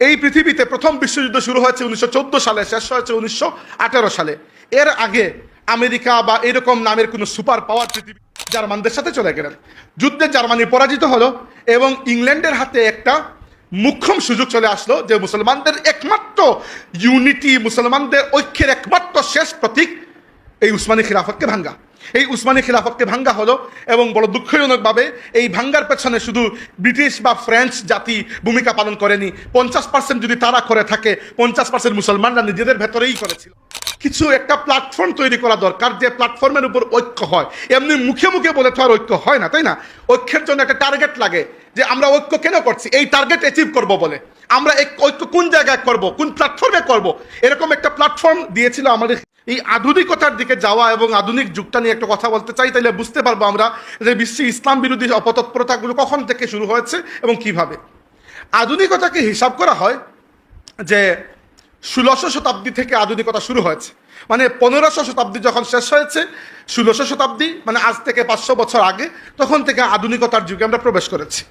এই পৃথিবীতে প্রথম বিশ্বযুদ্ধ শুরু হয়েছে উনিশশো চোদ্দ সালে, শেষ হয়েছে উনিশশো আঠেরো সালে। এর আগে আমেরিকা বা এরকম নামের কোনো সুপার পাওয়ার পৃথিবী জার্মানদের সাথে চলে গেলেন। যুদ্ধে জার্মানি পরাজিত হলো এবং ইংল্যান্ডের হাতে একটা মুখ্যম সুযোগ চলে আসলো যে মুসলমানদের একমাত্র ইউনিটি, মুসলমানদের ঐক্যের একমাত্র শেষ প্রতীক এই উসমানী খিলাফতকে ভাঙ্গা। এই উসমানী খিলাফতকে ভাঙ্গা হলো এবং বড় দুঃখজনকভাবে এই ভাঙ্গার পেছনে শুধু ব্রিটিশ বা ফ্রেঞ্চ জাতি ভূমিকা পালন করেনি। পঞ্চাশ পার্সেন্ট যদি তারা করে থাকে, পঞ্চাশ পার্সেন্ট মুসলমানরা নিজেদের ভেতরেই করেছিল। কিছু একটা প্ল্যাটফর্ম তৈরি করা দরকার, যে প্ল্যাটফর্মের উপর ঐক্য হয়। এমনি মুখে মুখে বলে তো আর ঐক্য হয় না, তাই না? ঐক্যের জন্য একটা টার্গেট লাগে, যে আমরা ঐক্য কেন করছি? এই টার্গেট অ্যাচিভ করব বলে। আমরা ঐক্য কোন জায়গায় করব? কোন প্ল্যাটফর্মে করব? এরকম একটা প্ল্যাটফর্ম দিয়েছিল আমাদের এই আধুনিকতার দিকে যাওয়া এবং আধুনিক যুগটা নিয়ে একটা কথা বলতে চাই তাহলে বুঝতে পারব আমরা যে বিশ্বে ইসলাম বিরোধী অপতৎপরতাগুলো কখন থেকে শুরু হয়েছে এবং কীভাবে। আধুনিকতাকে হিসাব করা হয় যে ষোলোশো শতাব্দী থেকে আধুনিকতা শুরু হয়েছে। মানে পনেরোশো শতাব্দী যখন শেষ হয়েছে, ষোলোশো শতাব্দী মানে আজ থেকে পাঁচশো বছর আগে, তখন থেকে আধুনিকতার যুগে আমরা প্রবেশ করেছি।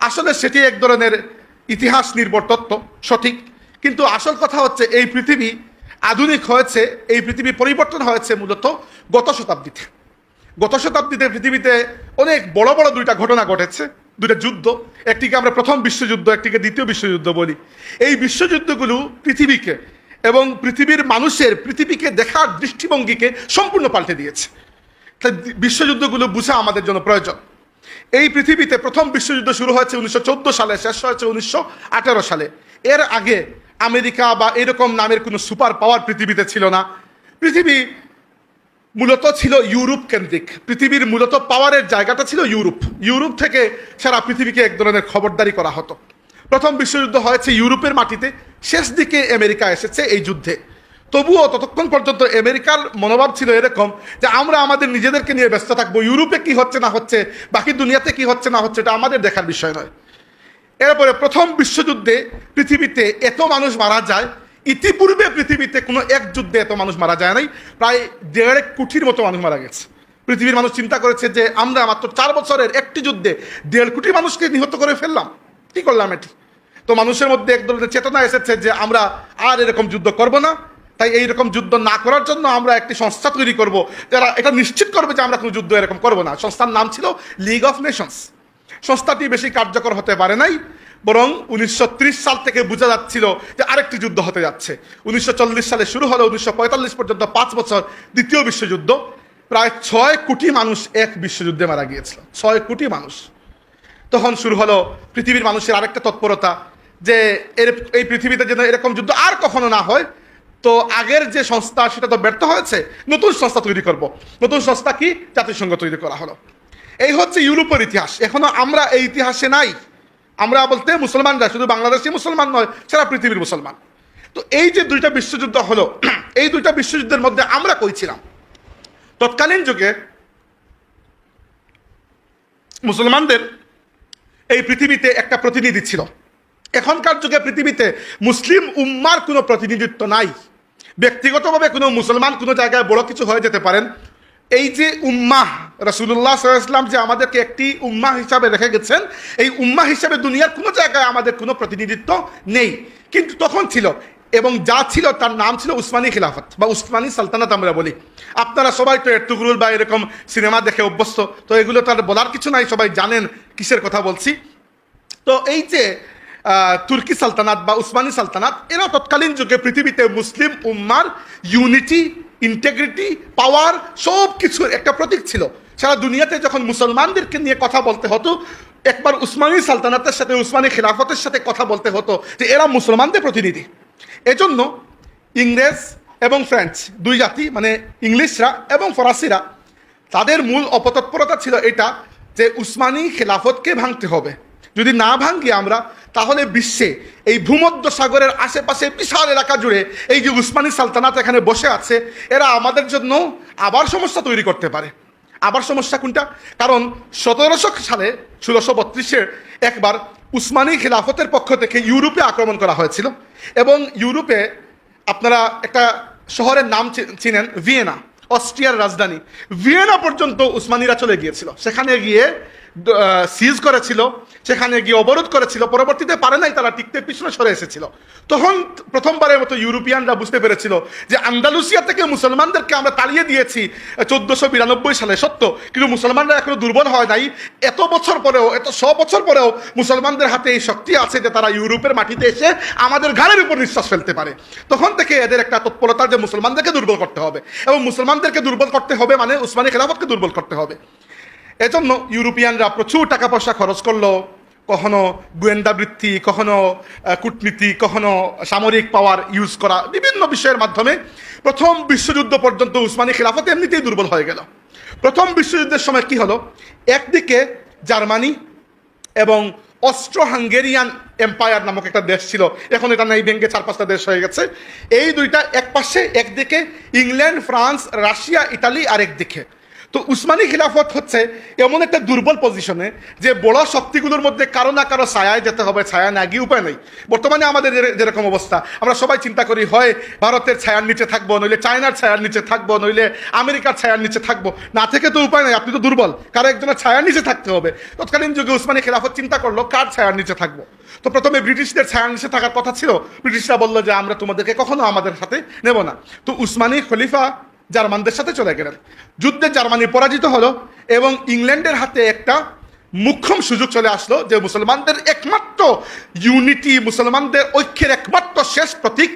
আসলে সেটি এক ধরনের ইতিহাস নির্ভর তত্ত্ব, সঠিক। কিন্তু আসল কথা হচ্ছে এই পৃথিবী আধুনিক হয়েছে, এই পৃথিবী পরিবর্তন হয়েছে মূলত গত শতাব্দীতে। গত শতাব্দীতে পৃথিবীতে অনেক বড় বড় দুইটা ঘটনা ঘটেছে, দুইটা যুদ্ধ। একটিকে আমরা প্রথম বিশ্বযুদ্ধ, একটিকে দ্বিতীয় বিশ্বযুদ্ধ বলি। এই বিশ্বযুদ্ধগুলো পৃথিবীকে এবং পৃথিবীর মানুষের পৃথিবীকে দেখার দৃষ্টিভঙ্গিকে সম্পূর্ণ পাল্টে দিয়েছে। তাই বিশ্বযুদ্ধগুলো বোঝা আমাদের জন্য প্রয়োজন। এই পৃথিবীতে প্রথম বিশ্বযুদ্ধ শুরু হয়েছে উনিশশো চোদ্দ সালে, শেষ হয়েছে উনিশশো আঠেরো সালে। এর আগে আমেরিকা বা এরকম নামের কোনো সুপার পাওয়ার পৃথিবীতে ছিল না। পৃথিবী মূলত ছিল ইউরোপ কেন্দ্রিক। পৃথিবীর মূলত পাওয়ারের জায়গাটা ছিল ইউরোপ। ইউরোপ থেকে সারা পৃথিবীকে এক ধরনের খবরদারি করা হতো। প্রথম বিশ্বযুদ্ধ হয়েছে ইউরোপের মাটিতে। শেষ দিকে আমেরিকা এসেছে এই যুদ্ধে। তবুও ততক্ষণ পর্যন্ত আমেরিকার মনোভাব ছিল এরকম যে আমরা আমাদের নিজেদেরকে নিয়ে ব্যস্ত থাকব। ইউরোপে কি হচ্ছে না হচ্ছে, বাকি দুনিয়াতে কি হচ্ছে না হচ্ছে, এটা আমাদের দেখার বিষয় নয়। এরপরে প্রথম বিশ্বযুদ্ধে পৃথিবীতে এত মানুষ মারা যায়, ইতিপূর্বে পৃথিবীতে কোনো এক যুদ্ধে এত মানুষ মারা যায় নাই, প্রায় দেড় কোটির মতো মানুষ মারা গেছে। পৃথিবীর মানুষ চিন্তা করেছে যে আমরা মাত্র চার বছরের একটি যুদ্ধে দেড় কোটি মানুষকে নিহত করে ফেললাম। কি করলাম এটি? তো মানুষের মধ্যে এক ধরনের চেতনা এসেছে যে আমরা আর এরকম যুদ্ধ করব না। তাই এইরকম যুদ্ধ না করার জন্য আমরা একটি সংস্থা তৈরি করব, যারা এটা নিশ্চিত করবে যে আমরা কোনো যুদ্ধ এরকম করব না। সংস্থার নাম ছিল লিগ অফ নেশনস সংস্থাটি বেশি কার্যকর হতে পারে নাই, বরং উনিশশো ত্রিশ সাল থেকে বোঝা যাচ্ছিল যে আরেকটি যুদ্ধ হতে যাচ্ছে। উনিশশো চল্লিশ সালে শুরু হলো, উনিশশো পঁয়তাল্লিশ পর্যন্ত পাঁচ বছর দ্বিতীয় বিশ্বযুদ্ধ। প্রায় ছয় কোটি মানুষ এক বিশ্বযুদ্ধে মারা গিয়েছিল, ছয় কোটি মানুষ। তখন শুরু হলো পৃথিবীর মানুষের আরেকটা তৎপরতা, যে এর, এই পৃথিবীতে যেন এরকম যুদ্ধ আর কখনো না হয়। তো আগের যে সংস্থা, সেটা তো ব্যর্থ হয়েছে, নতুন সংস্থা তৈরি করব। নতুন সংস্থা কি? জাতিসংঘ তৈরি করা হলো। এই হচ্ছে ইউরোপের ইতিহাস। এখনও আমরা এই ইতিহাসে নাই। আমরা বলতে মুসলমানরা শুধু বাংলাদেশি মুসলমান নয়, সারা পৃথিবীর মুসলমান। তো এই যে দুইটা বিশ্বযুদ্ধ হলো, এই দুইটা বিশ্বযুদ্ধের মধ্যে আমরা কইছিলাম তৎকালীন যুগে মুসলমানদের এই পৃথিবীতে একটা প্রতিনিধি ছিল। এখনকার যুগে পৃথিবীতে মুসলিম উম্মার কোনো প্রতিনিধিত্ব নাই। ব্যক্তিগতভাবে কোনো মুসলমান কোনো জায়গায় বড় কিছু হয়ে যেতে পারেন এই যে উম্মাহ রসুল্লাহ সাল্লাম যে আমাদেরকে একটি উম্মাহ হিসাবে রেখে গেছেন, এই উম্মাহ হিসাবে দুনিয়ার কোনো জায়গায় আমাদের কোনো প্রতিনিধিত্ব নেই। কিন্তু তখন ছিল, এবং যা ছিল তার নাম ছিল উসমানী খিলাফত বা উসমানী সালতানাত আমরা বলি। আপনারা সবাই তো এর্তুগরুল বা এরকম সিনেমা দেখে অভ্যস্ত, তো এগুলো তার বলার কিছু নাই, সবাই জানেন কিসের কথা বলছি। তো এই যে তুর্কি সালতানাত বা উসমানী সালতানাত, এরা তৎকালীন যুগে পৃথিবীতে মুসলিম উম্মার ইউনিটি ইন্টেগ্রিটি পাওয়ার সব কিছুর একটা প্রতীক ছিল। সারা দুনিয়াতে যখন মুসলমানদেরকে নিয়ে কথা বলতে হতো, একবার উসমানী সালতানাতের সাথে, উসমানী খিলাফতের সাথে কথা বলতে হতো যে এরা মুসলমানদের প্রতিনিধি। এজন্য ইংরেজ এবং ফ্রেঞ্চ, দুই জাতি মানে ইংলিশরা এবং ফরাসিরা, তাদের মূল অপতৎপরতা ছিল এটা যে উসমানী খেলাফতকে ভাঙতে হবে। যদি না ভাঙ্গি আমরা, তাহলে বিশ্বে এই ভূমধ্য সাগরের আশেপাশে বিশাল এলাকা জুড়ে এই যে উসমানী সালতানাত এখানে বসে আছে, এরা আমাদের জন্য আবার সমস্যা তৈরি করতে পারে। আবার সমস্যা কোনটা? কারণ সতেরোশো সালে, ষোলোশো বত্রিশের একবার উসমানী খিলাফতের পক্ষ থেকে ইউরোপে আক্রমণ করা হয়েছিল এবং ইউরোপে আপনারা একটা শহরের নাম চিনেন, ভিয়েনা, অস্ট্রিয়ার রাজধানী। ভিয়েনা পর্যন্ত উসমানীরা চলে গিয়েছিল। সেখানে গিয়ে সিজ করেছিল, সেখানে গিয়ে অবরোধ করেছিল, পরবর্তীতে পারে নাই, তারা টিকতে পিছনে সরে এসেছিল। তখন প্রথমবারের মতো ইউরোপিয়ানরা বুঝতে পেরেছিল যে আন্দালুসিয়া থেকে মুসলমানদেরকে আমরা তাড়িয়ে দিয়েছি চোদ্দশো বিরানব্বই সালে, সত্য। কিন্তু মুসলমানরা এখনও দুর্বল হয় নাই। এত বছর পরেও, এত শ বছর পরেও মুসলমানদের হাতে এই শক্তি আছে যে তারা ইউরোপের মাটিতে এসে আমাদের ঘাড়ের উপর নিঃশ্বাস ফেলতে পারে। তখন থেকে এদের একটা তৎপরতা যে মুসলমানদেরকে দুর্বল করতে হবে। এবং মুসলমানদেরকে দুর্বল করতে হবে মানে উসমানী খেলাফতকে দুর্বল করতে হবে। এজন্য ইউরোপিয়ানরা প্রচুর টাকা পয়সা খরচ করল। কখনো গোয়েন্দা বৃত্তি কখনো কূটনীতি, কখনো সামরিক পাওয়ার ইউজ করা, বিভিন্ন বিষয়ের মাধ্যমে প্রথম বিশ্বযুদ্ধ পর্যন্ত উসমানী খেলাফত এমনিতেই দুর্বল হয়ে গেল। প্রথম বিশ্বযুদ্ধের সময় কি হলো? একদিকে জার্মানি এবং অস্ট্রো হাঙ্গেরিয়ান এম্পায়ার নামক একটা দেশ ছিল। এখন এটা নাই, ভেঙ্গে চার পাঁচটা দেশ হয়ে গেছে। এই দুইটা এক পাশে একদিকে ইংল্যান্ড, ফ্রান্স, রাশিয়া ইটালি আর একদিকে তো উসমানী খিলাফত হচ্ছে এমন একটা দুর্বল পজিশনে যে বড় শক্তিগুলোর মধ্যে কারও না কারও ছায়ায় যেতে হবে, ছায়া না গিয়ে উপায় নেই। বর্তমানে আমাদের যেরকম অবস্থা, আমরা সবাই চিন্তা করি, হয় ভারতের ছায়ার নিচে থাকব, নইলে চায়নার ছায়ার নিচে থাকব, নইলে আমেরিকার ছায়ার নিচে থাকব। না থেকে তো উপায় নেই, আপনি তো দুর্বল। কারও একজনের ছায়ার নিচে থাকতে হবে। তৎকালীন যুগে উসমানী খেলাফত চিন্তা করল, কার ছায়ার নিচে থাকব? তো প্রথমে ব্রিটিশদের ছায়ার নিচে থাকার কথা ছিল। ব্রিটিশরা বলল যে, আমরা তোমাদেরকে কখনো আমাদের সাথে নেব না। তো উসমানী খলিফা জার্মানদের সাথে চলে গেলেন। যুদ্ধে জার্মানি পরাজিত হলো এবং ইংল্যান্ডের হাতে একটা মুখ্যম সুযোগ চলে আসলো যে মুসলমানদের একমাত্র ইউনিটি মুসলমানদের ঐক্যের একমাত্র শেষ প্রতীক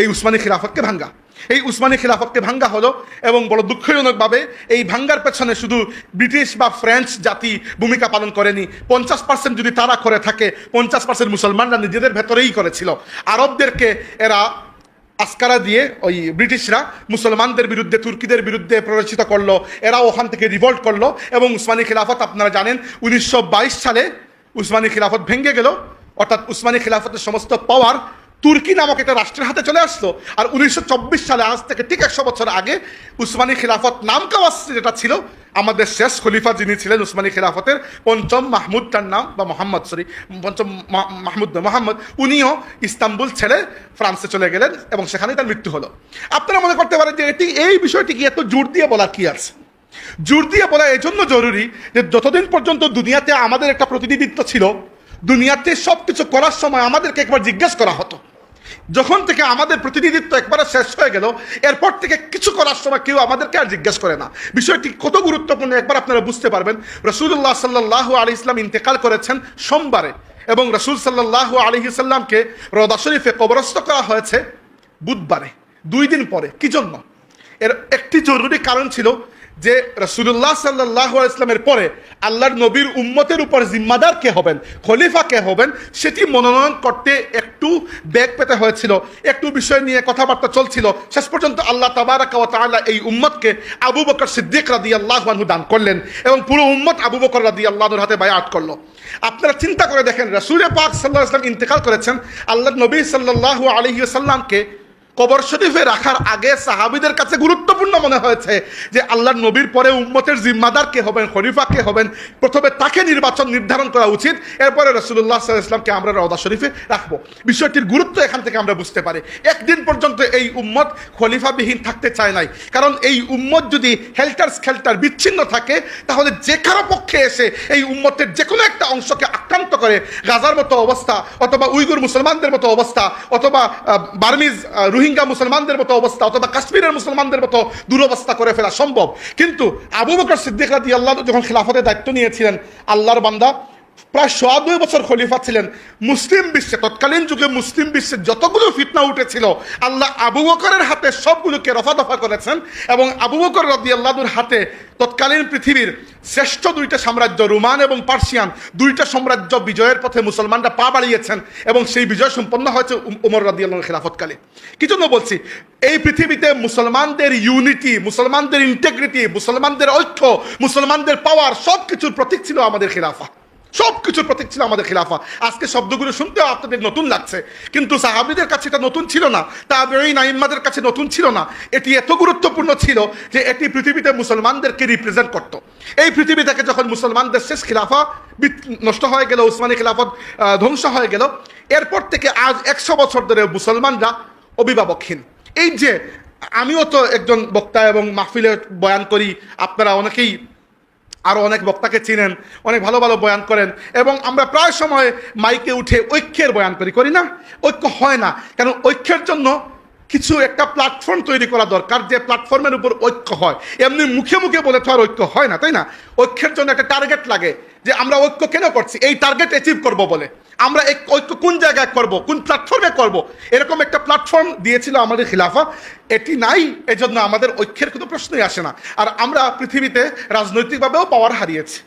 এই উসমানী খিলাফতকে ভাঙ্গা। এই উসমানী খিলাফতকে ভাঙ্গা হলো এবং বড় দুঃখজনকভাবে এই ভাঙ্গার পেছনে শুধু ব্রিটিশ বা ফ্রেঞ্চ জাতি ভূমিকা পালন করেনি, পঞ্চাশ পার্সেন্ট যদি তারা করে থাকে, পঞ্চাশ পার্সেন্ট মুসলমানরা নিজেদের ভেতরেই করেছিল। আরবদেরকে এরা আসকারা দিয়ে ওই ব্রিটিশরা মুসলমানদের বিরুদ্ধে, তুর্কিদের বিরুদ্ধে প্ররোচিত করল। এরা ওখান থেকে রিভল্ট করল এবং উসমানী খিলাফত, আপনারা জানেন, উনিশশো বাইশ সালে উসমানী খিলাফত ভেঙে গেল। অর্থাৎ উসমানী খিলাফতের সমস্ত পাওয়ার তুর্কি নামক একটা রাষ্ট্রের হাতে চলে আসলো। আর উনিশশো চব্বিশ সালে আজ থেকে ঠিক একশো বছর আগে উসমানী খিলাফত নাম কাওয়াস যেটা ছিল, আমাদের শেষ খলিফা যিনি ছিলেন উসমানী খিলাফতের পঞ্চম মাহমুদ, তার নাম বা মোহাম্মদ সরি পঞ্চম মাহমুদ মোহাম্মদ, উনিও ইস্তাম্বুল ছেড়ে ফ্রান্সে চলে গেলেন এবং সেখানেই তার মৃত্যু হলো। আপনারা মনে করতে পারেন যে এটি, এই বিষয়টি কি এত জোর দিয়ে বলার কি আছে? জোর দিয়ে বলা এই জন্য জরুরি যে যতদিন পর্যন্ত দুনিয়াতে আমাদের একটা প্রতিনিধিত্ব ছিল, দুনিয়াতে সব কিছু করার সময় আমাদেরকে একবার জিজ্ঞেস করা হতো। যখন থেকে আমাদের প্রতিনিধিত্ব একবারে শেষ হয়ে গেল, এরপর থেকে কিছু করার সময় কেউ আমাদেরকে আর জিজ্ঞেস করে না। বিষয়টি কত গুরুত্বপূর্ণ একবার আপনারা বুঝতে পারবেন। রসুল্লাহ সাল্লাহ আলি ইসলাম ইন্তেকাল করেছেন সোমবারে এবং রসুল সাল্লাহ আলি ইসাল্লামকে রদা শরীফে কবরস্থ করা হয়েছে বুধবারে, দুই দিন পরে। কি জন্য? এর একটি জরুরি কারণ ছিল যে রসুল্লাহ সাল্লাহ ইসলামের পরে আল্লাহর নবীর উম্মতের উপর জিম্মাদার কে হবেন, খলিফা কে হবেন, সেটি মনোনয়ন করতে একটু ব্যাগ পেতে হয়েছিল, একটু বিষয় নিয়ে কথাবার্তা চলছিল। শেষ পর্যন্ত আল্লাহ তাবারাকা ওয়া এই উম্মতকে আবু বকর সিদ্দিক রাদি আল্লাহ দান করলেন এবং পুরো উম্মত আবু বকর রাদি আল্লাহর হাতে বায়াত করল। আপনারা চিন্তা করে দেখেন, রসুল পাক সাল্লাহ ইসলাম ইন্তেকাল করেছেন আল্লাহ নবী সাল্লাহ আলহি সাল্লামকে কবর শরীফে রাখার আগে সাহাবিদের কাছে গুরুত্বপূর্ণ মনে হয়েছে যে আল্লাহর নবীর পরে উম্মতের জিম্মাদার কে হবেন খলিফা কে হবেন প্রথমে তাকে নির্বাচন নির্ধারণ করা উচিত এরপরে রসুল্লাহ ইসলামকে আমরা রওদা শরীফে রাখব। বিষয়টির গুরুত্ব এখান থেকে আমরা বুঝতে পারি। একদিন পর্যন্ত এই উম্মত খলিফাবিহীন থাকতে চায় নাই। কারণ এই উম্মত যদি হেল্টার স্কেল্টার বিচ্ছিন্ন থাকে তাহলে যে কারও পক্ষে এসে এই উম্মতের যে কোনো একটা অংশকে আক্রান্ত করে গাজার মতো অবস্থা অথবা উইগুর মুসলমানদের মতো অবস্থা অথবা বার্মিজ আহ, রোহিঙ্গা মুসলমানদের মতো অবস্থা অথবা কাশ্মীরের মুসলমানদের মতো দুরবস্থা করে ফেলা সম্ভব। কিন্তু আবু বকর সিদ্দিক রাদি আল্লাহ যখন খিলাফতের দায়িত্ব নিয়েছিলেন, আল্লাহর বান্দা প্রায় সোয়া দুই বছর খলিফা ছিলেন। মুসলিম বিশ্বে, তৎকালীন যুগে মুসলিম বিশ্বে যতগুলো ফিতনা উঠেছিল, আল্লাহ আবু বকরের হাতে সবগুলোকে রফা দফা করেছেন এবং আবু বকর রদি আল্লাহর হাতে তৎকালীন পৃথিবীর শ্রেষ্ঠ দুইটা সাম্রাজ্য, রোমান এবং পার্সিয়ান, দুইটা সাম্রাজ্য বিজয়ের পথে মুসলমানরা পা বাড়িয়েছেন এবং সেই বিজয় সম্পন্ন হয়েছে উম- উমর রাদি আল্লাহর খেলাফতকালে। কি জন্য বলছি? এই পৃথিবীতে মুসলমানদের ইউনিটি মুসলমানদের ইন্টেগ্রিটি মুসলমানদের ঐক্য, মুসলমানদের পাওয়ার সব কিছুর প্রতীক ছিল আমাদের খেলাফা। সব কিছুর প্রতীক ছিল আমাদের খিলাফা। আজকে শব্দগুলো শুনতেও আপনাদের নতুন লাগছে। কিন্তু সাহাবিদের কাছে এটা নতুন ছিল না। তাবেই নাইম্মাদের কাছে নতুন ছিল না। এটি এত গুরুত্বপূর্ণ ছিল যে এটি পৃথিবীতে মুসলমানদেরকে রিপ্রেজেন্ট করত। এই পৃথিবী থেকে যখন মুসলমানদের শেষ খিলাফা নষ্ট হয়ে গেল, উসমানী খিলাফত ধ্বংস হয়ে গেল, এরপর থেকে আজ একশো বছর ধরে মুসলমানরা অভিভাবকহীন। এই যে, আমিও তো একজন বক্তা এবং মাহফিলে বয়ান করি, আপনারা অনেকেই আরও অনেক বক্তাকে চিনেন, অনেক ভালো ভালো বয়ান করেন, এবং আমরা প্রায় সময় মাইকে উঠে ঐক্যের বয়ান করি করি না? ঐক্য হয় না। কেন? ঐক্যের জন্য কিছু একটা প্ল্যাটফর্ম তৈরি করা দরকার যে প্ল্যাটফর্মের উপর ঐক্য হয়। এমনি মুখে মুখে বলে তো আর ঐক্য হয় না, তাই না? ঐক্যের জন্য একটা টার্গেট লাগে যে আমরা ঐক্য কেন করছি? এই টার্গেট অ্যাচিভ করব বলে। আমরা এক ঐক্য কোন জায়গায় করব? কোন প্ল্যাটফর্মে করব? এরকম একটা প্ল্যাটফর্ম দিয়েছিল আমাদের খিলাফা। এটি নাই, এজন্য আমাদের ঐক্যের কোনো প্রশ্নই আসে না। আর আমরা পৃথিবীতে রাজনৈতিকভাবেও পাওয়ার হারিয়েছি।